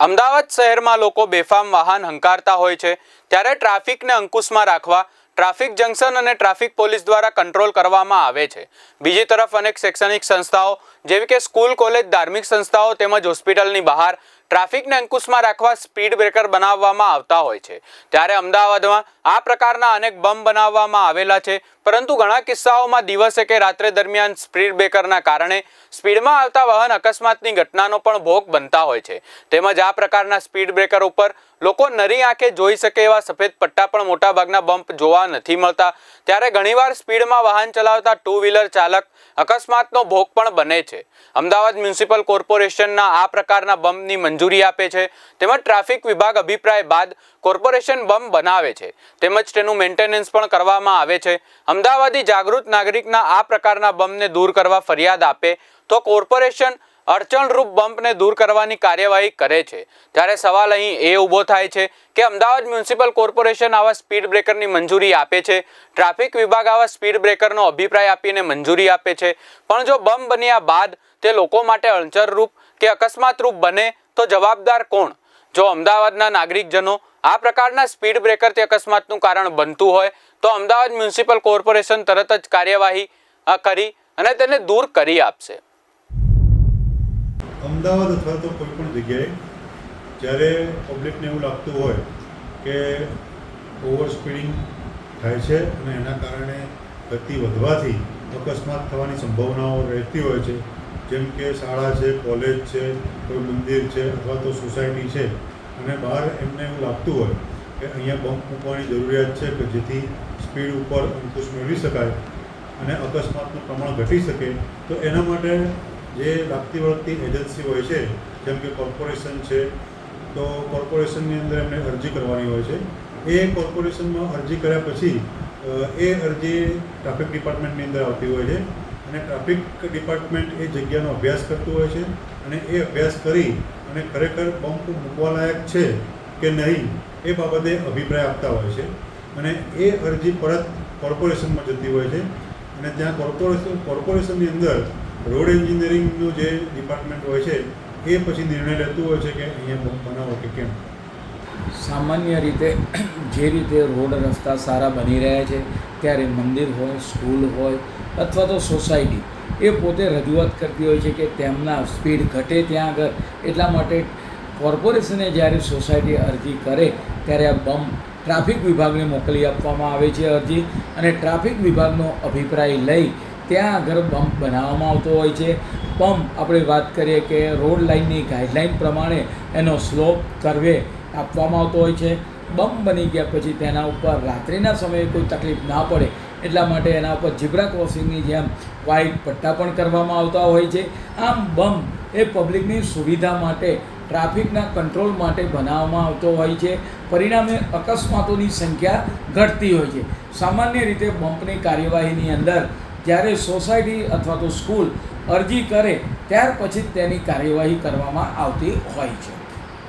અમદાવાદ શહેરમાં લોકો બેફામ વાહન હંકારતા હોય છે. ત્યારે ટ્રાફિકને અંકુશમાં રાખવા ટ્રાફિક જંકશન અને ટ્રાફિક પોલીસ દ્વારા કંટ્રોલ કરવામાં આવે છે. બીજી તરફ અનેક શૈક્ષણિક સંસ્થાઓ, જેવી કે સ્કૂલ, કોલેજ, ધાર્મિક સંસ્થાઓ તેમજ હોસ્પિટલની બહાર ટ્રાફિકને અંકુશમાં રાખવા સ્પીડ બ્રેકર બનાવવામાં આવતા હોય છે. ત્યારે અમદાવાદમાં આ પ્રકારના અનેક બમ બનાવવામાં આવેલા છે. પરંતુ ઘણા કિસ્સાઓમાં દિવસે કે રાત્રે દરમિયાન સ્પીડ બ્રેકરના કારણે સ્પીડમાં આવતા વાહન અકસ્માતની ઘટનાનો પણ ભોગ બનતા હોય છે. તેમજ આ પ્રકારના સ્પીડ બ્રેકર ઉપર લોકો નરી આંખે જોઈ શકે એવા સફેદ પટ્ટા પણ મોટાભાગના બમ્પ જોવા નથી મળતા. ત્યારે ઘણીવાર સ્પીડમાં વાહન ચલાવતા ટુ વ્હીલર ચાલક અકસ્માતનો ભોગ પણ બને છે. અમદાવાદ મ્યુનિસિપલ કોર્પોરેશનના આ પ્રકારના બમ્પની મંજૂરી આપે છે. તેમજ ટ્રાફિક વિભાગ અભિપ્રાય બાદ કોર્પોરેશન બમ્પ બનાવે છે. તેમજ તેનું મેન્ટેનન્સ પણ કરવામાં આવે છે. અમદાવાદી જાગૃત નાગરિકના આ પ્રકારના બમ્પને દૂર કરવા ફરિયાદ આપે તો કોર્પોરેશન અડચણરૂપ બમ્પને દૂર કરવાની કાર્યવાહી કરે છે. ત્યારે સવાલ અહીં એ ઊભો થાય છે કે અમદાવાદ મ્યુનિસિપલ કોર્પોરેશન આવા સ્પીડ બ્રેકરની મંજૂરી આપે છે? ટ્રાફિક વિભાગ આવા સ્પીડ બ્રેકરનો અભિપ્રાય આપીને મંજૂરી આપે છે? પણ જો બમ્પ બન્યા બાદ તે લોકો માટે અડચણરૂપ કે અકસ્માતરૂપ બને તો જવાબદાર કોણ? જો અમદાવાદના નાગરિકજનો આ પ્રકારના સ્પીડ બ્રેકરથી અકસ્માતનું કારણ બનતું હોય તો અમદાવાદ મ્યુનિસિપલ કોર્પોરેશન તરત જ કાર્યવાહી કરી અને તેને દૂર કરી આપશે. અમદાવાદ અથવા તો કોઈ પણ જગ્યાએ જ્યારે પબ્લિકને એવું લાગતું હોય કે ઓવર સ્પીડિંગ થાય છે અને એના કારણે ગતિ વધવાથી અકસ્માત થવાની સંભાવનાઓ રહેતી હોય છે, જેમ કે શાળા છે, કોલેજ છે, કોઈ મંદિર છે અથવા તો સોસાયટી છે અને બહાર એમને એવું લાગતું હોય કે અહીંયા બમ્પ મૂકવાની જરૂરિયાત છે કે જેથી સ્પીડ ઉપર અંકુશ મેળવી શકાય અને અકસ્માતનું પ્રમાણ ઘટી શકે, તો એના માટે જે લાગતી વળગતી એજન્સી હોય છે, જેમ કે કોર્પોરેશન છે, તો કોર્પોરેશનની અંદર એમને અરજી કરવાની હોય છે. એ કોર્પોરેશનમાં અરજી કર્યા પછી એ અરજી ટ્રાફિક ડિપાર્ટમેન્ટની અંદર આવતી હોય છે અને ટ્રાફિક ડિપાર્ટમેન્ટ એ જગ્યાનો અભ્યાસ કરતું હોય છે અને એ અભ્યાસ કરી અને ખરેખર બમ્પ મૂકવા લાયક છે કે નહીં, એ બાબતે અભિપ્રાય આપતા હોય છે. અને એ અરજી પરત કોર્પોરેશનમાં જતી હોય છે. અને ત્યાં કોર્પોરેશન, કોર્પોરેશનની અંદર રોડ એન્જિનિયરિંગનું જે ડિપાર્ટમેન્ટ હોય છે, એ પછી નિર્ણય લેતું હોય છે કે અહીંયા બનાવો કે કેમ? સામાન્ય રીતે જે રીતે રોડ રસ્તા સારા બની રહ્યા છે, ત્યારે મંદિર હોય, સ્કૂલ હોય, અથવા તો સોસાયટી, એ પોતે રજૂઆત કરતી હોય છે કે તેમના સ્પીડ ઘટે ત્યાં આગળ. એટલા માટે કોર્પોરેશને જ્યારે સોસાયટી અરજી કરે, ત્યારે આ બમ્પ ટ્રાફિક વિભાગને મોકલી આપવામાં આવે છે અરજી અને ટ્રાફિક વિભાગનો અભિપ્રાય લઈ ત્યાં આગળ બમ્પ બનાવવામાં આવતો હોય છે. પંપ આપણે વાત કરીએ કે રોડ લાઇનની ગાઈડલાઇન પ્રમાણે એનો સ્લોપ કરવે આપવામાં આવતો હોય છે. બમ્પ બની ગયા પછી તેના ઉપર રાત્રિના સમયે કોઈ તકલીફ ના પડે, એટલા માટે એના ઉપર ઝીબ્રા ક્રોસિંગની જેમ વ્હાઇટ પટ્ટા પણ કરવામાં આવતા હોય છે. આમ બમ્પ એ પબ્લિકની સુવિધા માટે ટ્રાફિકના કંટ્રોલ માટે બનાવવામાં આવતો હોય છે. પરિણામે અકસ્માતોની સંખ્યા ઘટતી હોય છે. સામાન્ય રીતે બમ્પની કાર્યવાહીની અંદર જ્યારે સોસાયટી અથવા તો સ્કૂલ અરજી કરે ત્યાર પછી તેની કાર્યવાહી કરવામાં આવતી હોય છે.